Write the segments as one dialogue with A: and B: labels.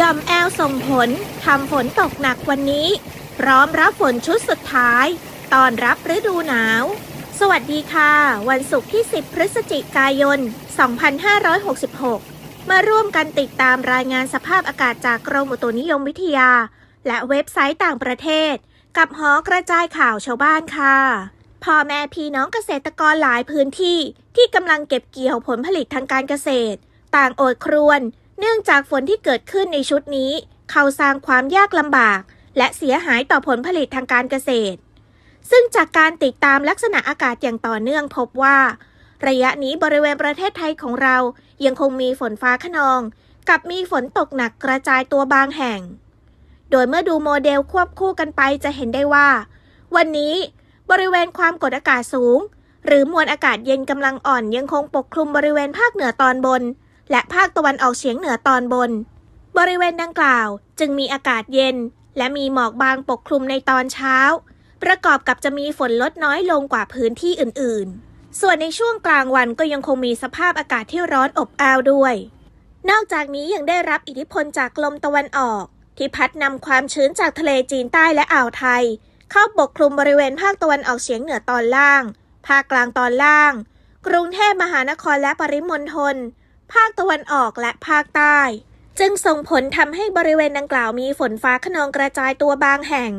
A: ยอมแอลส่งผลทำฝนตกหนักวันนี้ พร้อมรับฝนชุดสุดท้าย ตอนรับฤดูหนาว สวัสดีค่ะ วันศุกร์ที่ 10 พฤศจิกายน 2566 มาร่วมกันติดตามรายงานสภาพอากาศจากกรมอุตุนิยมวิทยา และเว็บไซต์ต่างประเทศ กับหอกระจายข่าวชาวบ้านค่ะพ่อแม่พี่น้องเกษตรกรหลายพื้นที่ที่กำลังเก็บเกี่ยวผลผลิตทางการเกษตร ต่างโอดครวญ เนื่องจากฝนที่เกิดขึ้นในชุดนี้ เข้าสร้างความยากลำบาก และเสียหายต่อผลผลิตทางการเกษตร ซึ่งจากการติดตามลักษณะอากาศอย่างต่อเนื่องพบว่า ระยะนี้บริเวณประเทศไทยของเรายังคงมีฝนฟ้าขนอง กับมีฝนตกหนักกระจายตัวบางแห่ง โดยเมื่อดูโมเดลควบคู่กันไปจะเห็นได้ว่า วันนี้บริเวณความกดอากาศสูง หรือมวลอากาศเย็นกำลังอ่อนยังคงปกคลุมบริเวณภาคเหนือตอนบน และภาคตะวันออกเฉียงเหนือตอนบน บริเวณดังกล่าวจึงมีอากาศเย็น และมีหมอกบางปกคลุมในตอนเช้า ประกอบกับจะมีฝนลดน้อยลงกว่าพื้นที่อื่นๆ ส่วนในช่วงกลางวันก็ยังคงมีสภาพอากาศที่ร้อนอบอ้าวด้วย นอกจากนี้ยังได้รับอิทธิพลจากลมตะวันออก ที่พัดนำความชื้นจากทะเลจีนใต้และอ่าวไทย เข้าปกคลุมบริเวณภาคตะวันออกเฉียงเหนือตอนล่าง ภาคกลางตอนล่าง กรุงเทพมหานครและปริมณฑล ภาคตะวันออกและภาคใต้ จึงส่งผลทำให้บริเวณดังกล่าวมีฝนฟ้าขนองกระจายตัวบางแห่ง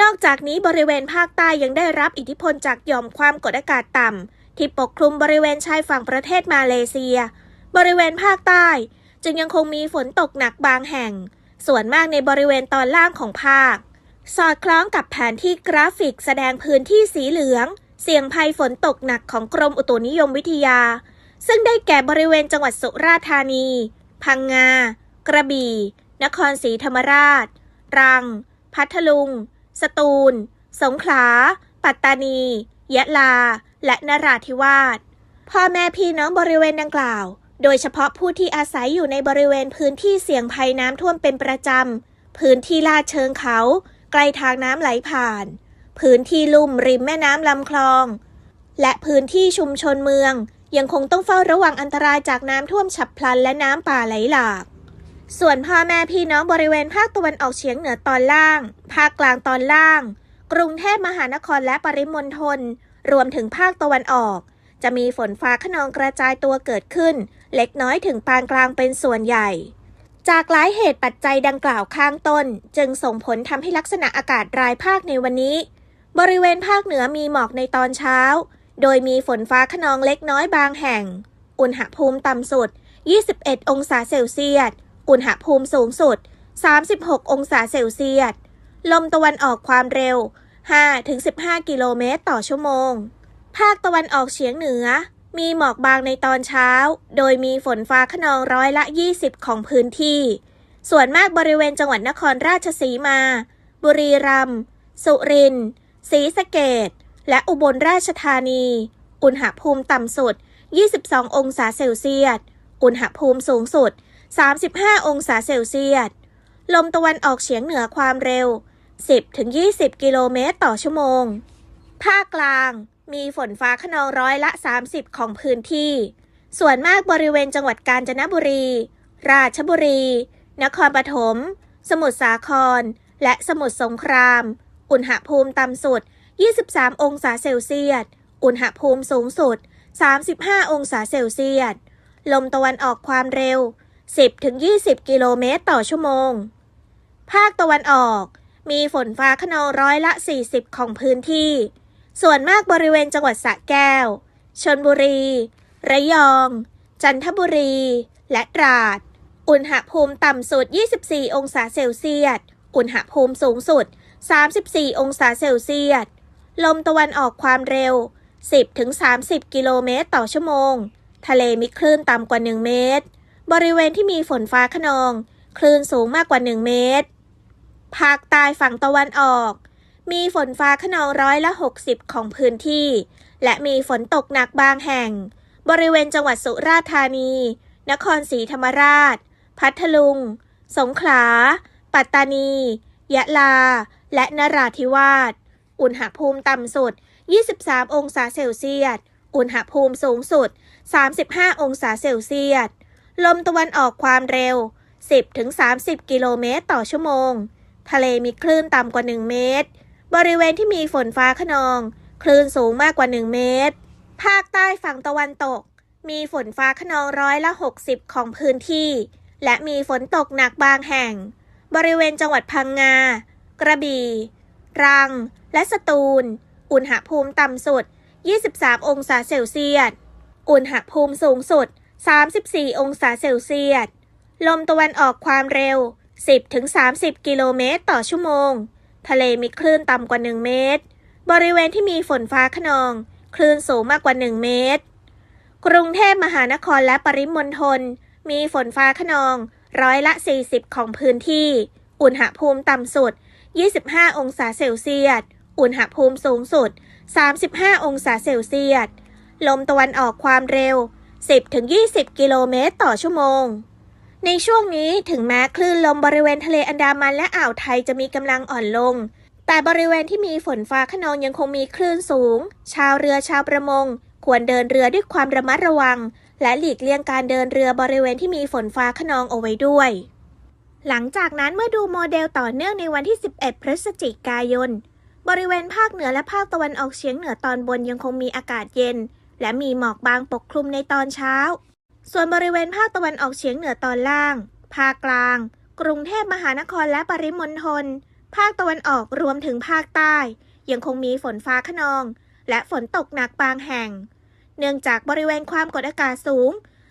A: นอกจากนี้บริเวณภาคใต้ยังได้รับอิทธิพลจากหย่อมความกดอากาศต่ำที่ปกคลุมบริเวณชายฝั่งประเทศมาเลเซีย บริเวณภาคใต้ จึงยังคงมีฝนตกหนักบางแห่ง ส่วนมากในบริเวณตอนล่างของภาค สอดคล้องกับแผนที่กราฟิกแสดงพื้นที่สีเหลือง เสี่ยงภัยฝนตกหนักของกรมอุตุนิยมวิทยา ซึ่งได้แก่บริเวณจังหวัดสุราษฎร์ธานี พังงา กระบี่ นครศรีธรรมราช ตรัง พัทลุง สตูล สงขลา ปัตตานี ยะลา และนราธิวาส พ่อแม่พี่น้องบริเวณดังกล่าว โดยเฉพาะผู้ที่อาศัยอยู่ในบริเวณพื้นที่เสี่ยงภัยน้ำท่วมเป็นประจำ พื้นที่ลาดเชิงเขา ใกล้ทางน้ำไหลผ่าน พื้นที่ลุ่มริมแม่น้ำลำคลอง และพื้นที่ชุมชนเมือง ยังคงต้องเฝ้าระวังอันตรายจากน้ำท่วมฉับพลันและน้ำป่าไหลหลาก ส่วนพ่อแม่พี่น้องบริเวณภาคตะวันออกเฉียงเหนือตอนล่าง ภาคกลางตอนล่าง กรุงเทพมหานครและปริมณฑล รวมถึงภาคตะวันออก จะมีฝนฟ้าขนองกระจายตัวเกิดขึ้น เล็กน้อยถึงปานกลางเป็นส่วนใหญ่ จากหลายเหตุปัจจัยดังกล่าวข้างต้น จึงส่งผลทำให้ลักษณะอากาศรายภาคในวันนี้ บริเวณภาคเหนือมีหมอกในตอนเช้า โดยมีฝนฟ้าขนองเล็กน้อยบางแห่ง อุณหภูมิต่ำสุด 21 องศาเซลเซียส อุณหภูมิสูงสุด 36 องศาเซลเซียส ลมตะวันออกความเร็ว 5-15 กิโลเมตรต่อชั่วโมง ภาคตะวันออกเฉียงเหนือ มีหมอกบางในตอนเช้า โดยมีฝนฟ้าขนองร้อยละ 20 ของพื้นที่ ส่วนมากบริเวณจังหวัดนครราชสีมา บุรีรัมย์ สุรินทร์ ศรีสะเกด และอุบลราชธานี อุณหภูมิต่ำสุด 22 องศาเซลเซียส อุณหภูมิสูงสุด 35 องศาเซลเซียส ลมตะวันออกเฉียงเหนือความเร็ว 10-20 กิโลเมตรต่อชั่วโมง ภาคกลางมีฝนฟ้าขนองร้อยละ 30 ของพื้นที่ ส่วนมากบริเวณจังหวัดกาญจนบุรี ราชบุรี นครปฐม สมุทรสาคร และสมุทรสงคราม อุณหภูมิต่ำสุด 23 องศาเซลเซียส อุณหภูมิสูงสุด 35 องศาเซลเซียส ลมตะวันออกความเร็ว 10-20 กิโลเมตรต่อชั่วโมง ภาคตะวันออก มีฝนฟ้าขนองร้อยละ 40 ของพื้นที่ ส่วนมากบริเวณจังหวัดสระแก้ว ชนบุรี ระยอง จันทบุรี และตราด อุณหภูมิต่ำสุด 24 องศาเซลเซียส อุณหภูมิสูงสุด34 องศาเซลเซียส ลมตะวันออกความเร็ว 10-30 กิโลเมตรต่อชั่วโมง ทะเลมีคลื่นต่ำกว่า 1 เมตร บริเวณที่มีฝนฟ้าขนอง คลื่นสูงมากกว่า 1 เมตร ภาคใต้ฝั่งตะวันออก มีฝนฟ้าขนองร้อยละ 60 ของพื้นที่ และมีฝนตกหนักบางแห่ง บริเวณจังหวัดสุราษฎร์ธานี นครศรีธรรมราช พัทลุง สงขลา ปัตตานี ยะลา และนราธิวาส อุณหภูมิต่ำสุด 23 องศาเซลเซียส อุณหภูมิสูงสุด 35 องศาเซลเซียส ลมตะวันออกความเร็ว 10-30 กิโลเมตรต่อชั่วโมง ทะเลมีคลื่นต่ำกว่า 1 เมตร บริเวณที่มีฝนฟ้าขนอง คลื่นสูงมากกว่า 1 เมตร ภาคใต้ฝั่งตะวันตก มีฝนฟ้าขนองร้อยละ 60 ของพื้นที่ และมีฝนตกหนักบางแห่ง บริเวณจังหวัดพังงา กระบี่ รัง และสตูล อุณหภูมิต่ำสุด 23 องศาเซลเซียส อุณหภูมิสูงสุด 34 องศาเซลเซียส ลมตะวันออกความเร็ว 10-30 กิโลเมตรต่อชั่วโมง ทะเลมีคลื่นต่ำกว่า 1 เมตร บริเวณที่มีฝนฟ้าขนอง คลื่นสูงมากกว่า 1 เมตร กรุงเทพมหานครและปริมณฑลมีฝนฟ้าขนองร้อยละ 40 ของพื้นที่ อุณหภูมิต่ำสุด 25 องศาเซลเซียส อุณหภูมิสูงสุด 35 องศาเซลเซียส ลมตะวันออกความเร็ว 10-20 กิโลเมตรต่อชั่วโมง ในช่วงนี้ถึงแม้คลื่นลมบริเวณทะเลอันดามันและอ่าวไทยจะมีกำลังอ่อนลง แต่บริเวณที่มีฝนฟ้าขนองยังคงมีคลื่นสูง ชาวเรือชาวประมง ควรเดินเรือด้วยความระมัดระวัง และหลีกเลี่ยงการเดินเรือบริเวณที่มีฝนฟ้าขนองเอาไว้ด้วย หลังจากนั้นเมื่อดูโมเดลต่อเนื่องในวันที่ 11 พฤศจิกายน บริเวณภาคเหนือและภาคตะวันออกเฉียงเหนือตอนบนยังคงมีอากาศเย็น และมีหมอกบางปกคลุมในตอนเช้า ส่วนบริเวณภาคตะวันออกเฉียงเหนือตอนล่าง ภาคกลาง กรุงเทพมหานครและปริมณฑล ภาคตะวันออกรวมถึงภาคใต้ ยังคงมีฝนฟ้าขนอง และฝนตกหนักบางแห่ง เนื่องจากบริเวณความกดอากาศสูง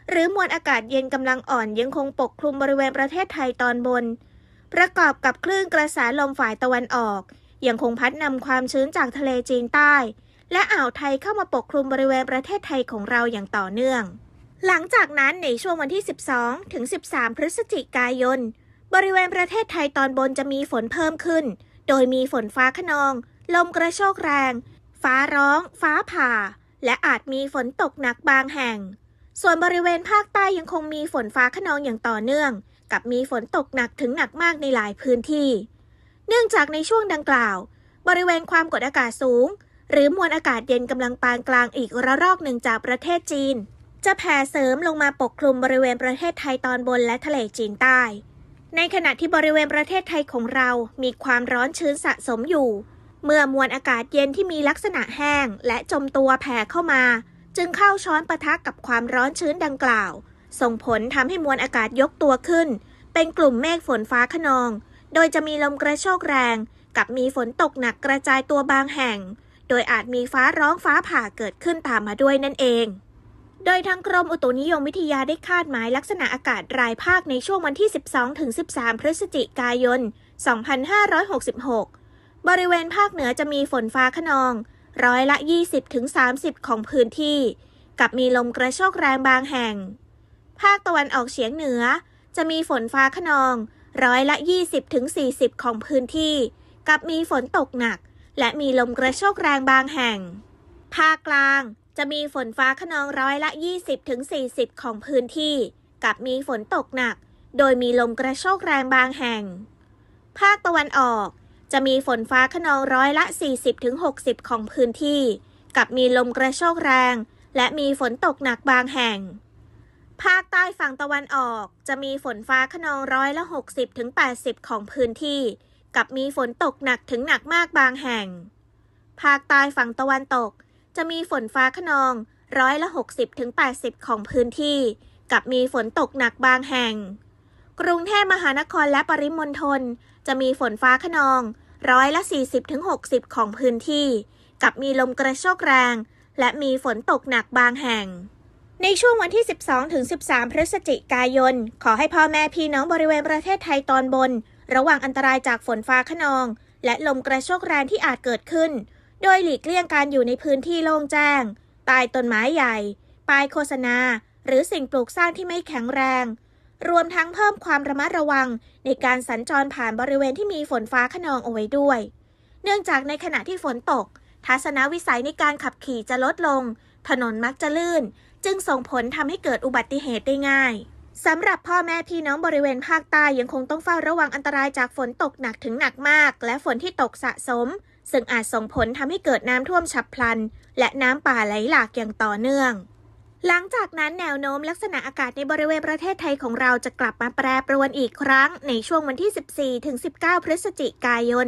A: หรือมวลอากาศเย็นกำลังอ่อนยังคงปกคลุมบริเวณประเทศไทยตอนบน ประกอบกับคลื่นกระแสลมฝ่ายตะวันออก ยังคงพัดนำความชื้นจากทะเลจีนใต้ และอ่าวไทยเข้ามาปกคลุมบริเวณประเทศไทยของเราอย่างต่อเนื่อง หลังจากนั้นในช่วงวันที่ 12 ถึง 13 พฤศจิกายน บริเวณประเทศไทยตอนบนจะมีฝนเพิ่มขึ้น โดยมีฝนฟ้าขนอง ลมกระโชกแรง ฟ้าร้อง ฟ้าผ่า และอาจมีฝนตกหนักบางแห่ง ส่วนบริเวณภาคใต้ยังคงมีฝนฟ้าขนองอย่างต่อเนื่อง กับมีฝนตกหนักถึงหนักมากในหลายพื้นที่ เนื่องจากในช่วงดังกล่าว บริเวณความกดอากาศสูง หรือมวลอากาศเย็นกำลังปานกลางอีกระลอกหนึ่งจากประเทศจีน จะแผ่เสริมลงมาปกคลุมบริเวณประเทศไทยตอนบนและทะเลจีนใต้ ในขณะที่บริเวณประเทศไทยของเรามีความร้อนชื้นสะสมอยู่ เมื่อมวลอากาศเย็นที่มีลักษณะแห้งและจมตัวแผ่เข้ามา จึงเข้าช้อนปะทะกับความร้อนชื้นดังกล่าว ส่งผลทำให้มวลอากาศยกตัวขึ้น เป็นกลุ่มเมฆฝนฟ้าขนอง โดยจะมีลมกระโชกแรง กับมีฝนตกหนักกระจายตัวบางแห่ง โดยอาจมีฟ้าร้องฟ้าผ่าเกิดขึ้นตามมาด้วยนั่นเอง โดยทางกรมอุตุนิยมวิทยาได้คาดหมายลักษณะอากาศรายภาคในช่วงวันที่ 12-13 พฤศจิกายน 2566 บริเวณภาคเหนือจะมีฝนฟ้าขนอง ร้อยละ 20-30 ของพื้นที่ กับมีลมกระโชกแรงบางแห่ง ภาคตะวันออกเฉียงเหนือ จะมีฝนฟ้าขนอง ร้อยละ 20-40 ของพื้นที่ กับมีฝนตกหนัก และมีลมกระโชกแรงบางแห่ง ภาคกลางจะมีฝนฟ้าขนองร้อยละ 20-40 ของพื้นที่ กับมีฝนตกหนัก โดยมีลมกระโชกแรงบางแห่ง ภาคตะวันออก จะมีฝนฟ้าขนองร้อยละ 40-60 ของพื้นที่ กับมีลมกระโชกแรง และมีฝนตกหนักบางแห่ง ภาคใต้ฝั่งตะวันออกจะมีฝนฟ้าขนองร้อยละ 60-80 ของพื้นที่ กับมีฝนตกหนักถึงหนักมากบางแห่ง ภาคใต้ฝั่งตะวันตก จะมีฝนฟ้าขนองร้อยละ 60-80 ของพื้นที่ กับมีฝนตกหนักบางแห่ง กรุงเทพมหานครและปริมณฑล จะมีฝนฟ้าขนอง ร้อยละ 40-60 ของพื้นที่ กับมีลมกระโชกแรง และมีฝนตกหนักบางแห่ง ในช่วงวันที่ 12-13 พฤศจิกายน ขอให้พ่อแม่พี่น้องบริเวณประเทศไทยตอนบน ระวังอันตรายจากฝนฟ้าขนอง และลมกระโชกแรงที่อาจเกิดขึ้น โดยหลีกเลี่ยงการอยู่ในพื้นที่โล่งแจ้ง ใต้ต้นไม้ใหญ่ป้ายโฆษณา หรือสิ่งปลูกสร้างที่ไม่แข็งแรง รวมทั้งเพิ่มความระมัดระวัง ในการสัญจรผ่านบริเวณที่มีฝนฟ้าขนองเอาไว้ด้วย เนื่องจากในขณะที่ฝนตก ทัศนวิสัยในการขับขี่จะลดลง ถนนมักจะลื่น จึงส่งผลทำให้เกิดอุบัติเหตุได้ง่ายสำหรับพ่อแม่พี่น้องบริเวณภาคใต้ยังคงต้องเฝ้าระวังอันตรายจากฝนตกหนักถึงหนักมาก และฝนที่ตกสะสม ซึ่งอาจส่งผลทำให้เกิดน้ำท่วมฉับพลัน และน้ำป่าไหลหลากอย่างต่อเนื่อง หลังจากนั้นแนวโน้มลักษณะอากาศในบริเวณประเทศไทยของเราจะกลับมาแปรปรวนอีกครั้งในช่วงวันที่ 14 ถึง 19 พฤศจิกายน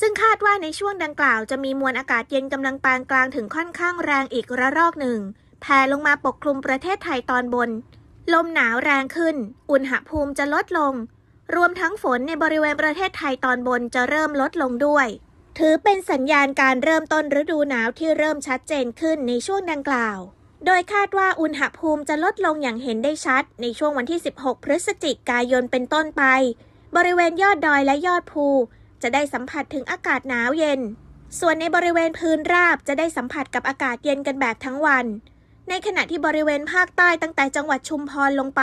A: ซึ่งคาดว่าในช่วงดังกล่าวจะมีมวลอากาศเย็นกำลังปานกลางถึงค่อนข้างแรงอีกระลอกหนึ่งแผ่ลงมาปกคลุมประเทศไทยตอนบน ลมหนาวแรงขึ้น อุณหภูมิจะลดลง รวมทั้งฝนในบริเวณประเทศไทยตอนบนจะเริ่มลดลงด้วย ถือเป็นสัญญาณการเริ่มต้นฤดูหนาวที่เริ่มชัดเจนขึ้นในช่วงดังกล่าว โดยคาดว่าอุณหภูมิจะลดลงอย่างเห็นได้ชัด ในช่วงวันที่ 16 พฤศจิกายนเป็นต้นไป บริเวณยอดดอยและยอดภู จะได้สัมผัสถึงอากาศหนาวเย็น ส่วนในบริเวณพื้นราบจะได้สัมผัสกับอากาศเย็นกันแบบทั้งวัน ในขณะที่บริเวณภาคใต้ตั้งแต่จังหวัดชุมพรลงไป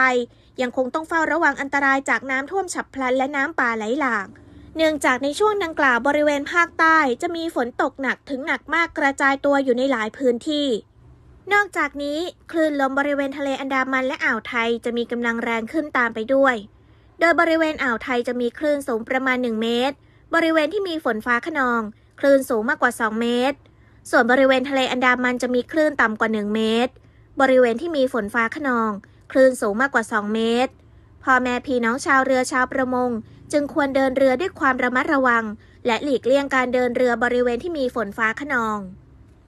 A: ยังคงต้องเฝ้าระวังอันตรายจากน้ำท่วมฉับพลันและน้ำป่าไหลหลากเนื่องจากในช่วงดังกล่าวบริเวณภาคใต้จะมีฝนตกหนักถึงหนักมากกระจายตัวอยู่ในหลายพื้นที่ นอกจากนี้คลื่นลมบริเวณทะเลอันดามันและอ่าวไทยจะมีกำลังแรงขึ้นตามไปด้วย โดยบริเวณอ่าวไทยจะมีคลื่นสูงประมาณ 1 เมตร บริเวณที่มีฝนฟ้าขนอง คลื่นสูงมากกว่า 2 เมตร ส่วนบริเวณทะเลอันดามันจะมีคลื่นต่ำกว่า 1 เมตร บริเวณที่มีฝนฟ้าขนอง คลื่นสูงมากกว่า 2 เมตร พ่อแม่พี่น้องชาวเรือชาวประมง จึงควรเดินเรือด้วยความระมัดระวัง และหลีกเลี่ยงการเดินเรือบริเวณที่มีฝนฟ้าขนอง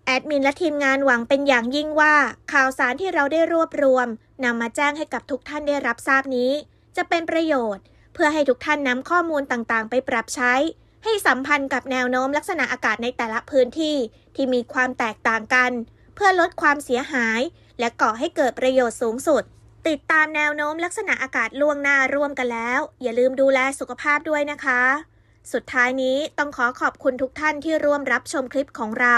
A: แอดมินและทีมงานหวังเป็นอย่างยิ่งว่า ข่าวสารที่เราได้รวบรวมนำมาแจ้งให้กับทุกท่านได้รับทราบนี้ จะเป็นประโยชน์ เพื่อให้ทุกท่านนำข้อมูลต่างๆ ไปปรับใช้ ให้สัมพันธ์กับแนวโน้มลักษณะอากาศในแต่ละพื้นที่ที่มีความแตกต่างกัน เพื่อลดความเสียหาย และก่อให้เกิดประโยชน์สูงสุด ติดตามแนวโน้มลักษณะอากาศล่วงหน้าร่วมกันแล้ว อย่าลืมดูแลสุขภาพด้วยนะคะ สุดท้ายนี้ต้องขอขอบคุณทุกท่านที่ร่วมรับชมคลิปของเรา